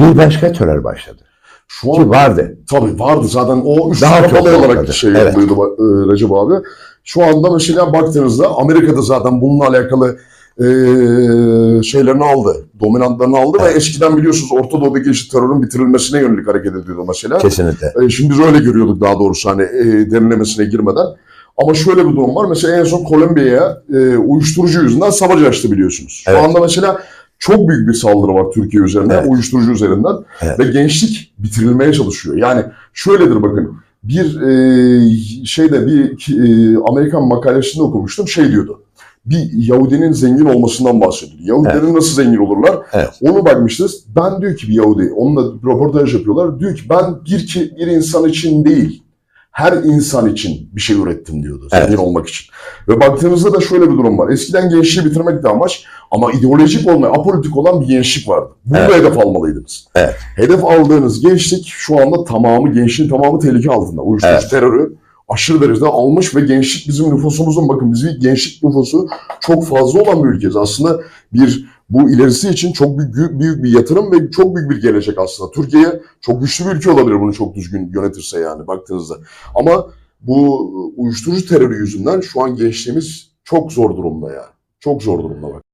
Bir başka terör başladı. Şu Ki an vardı. tabii vardı zaten o üst Daha çok olarak olmadı. şey Evet. yapıyordu e, Recep abi. Şu anda mesela baktığınızda Amerika'da zaten bununla alakalı e, şeylerini aldı. Dominantlarını aldı ve Evet. eskiden biliyorsunuz Orta Doğu'daki işte terörün bitirilmesine yönelik hareket ediyordu mesela. Kesinlikle. E, şimdi biz öyle görüyorduk daha doğrusu hani e, derinlemesine girmeden. Ama şöyle bir durum var. Mesela en son Kolombiya'ya e, uyuşturucu yüzünden savaş açtı biliyorsunuz. Şu Evet. anda mesela çok büyük bir saldırı var Türkiye üzerinden, Evet. uyuşturucu üzerinden. Evet. Ve gençlik bitirilmeye çalışıyor. Yani şöyledir bakın. Bir e, şeyde bir e, Amerikan makalesinde okumuştum. Şey diyordu. Bir Yahudinin zengin olmasından bahsediyor. Yahudilerin nasıl zengin olurlar? Evet. Onu bakmışız. Ben diyor ki bir Yahudi, onunla röportaj yapıyorlar. Diyor ki ben bir, ki, bir insan için değil, her insan için bir şey ürettim diyordu. Evet. Zengin olmak için. Ve baktığınızda da şöyle bir durum var. Eskiden gençliği bitirmek de amaç ama ideolojik olmayan, apolitik olan bir gençlik vardı. Bunu Evet. hedef almalıydınız. Evet. Hedef aldığınız gençlik şu anda tamamı, gençliğin tamamı tehlike altında. Uyuşturucu Evet. terörü aşırı derecede almış ve gençlik bizim nüfusumuzun bakın bizim gençlik nüfusu çok fazla olan bir ülkeyiz. Aslında bir bu ilerisi için çok büyük, büyük bir yatırım ve çok büyük bir gelecek aslında. Türkiye çok güçlü bir ülke olabilir bunu çok düzgün yönetirse yani baktığınızda. Ama bu uyuşturucu terörü yüzünden şu an gençliğimiz çok zor durumda yani. Çok zor durumda bak.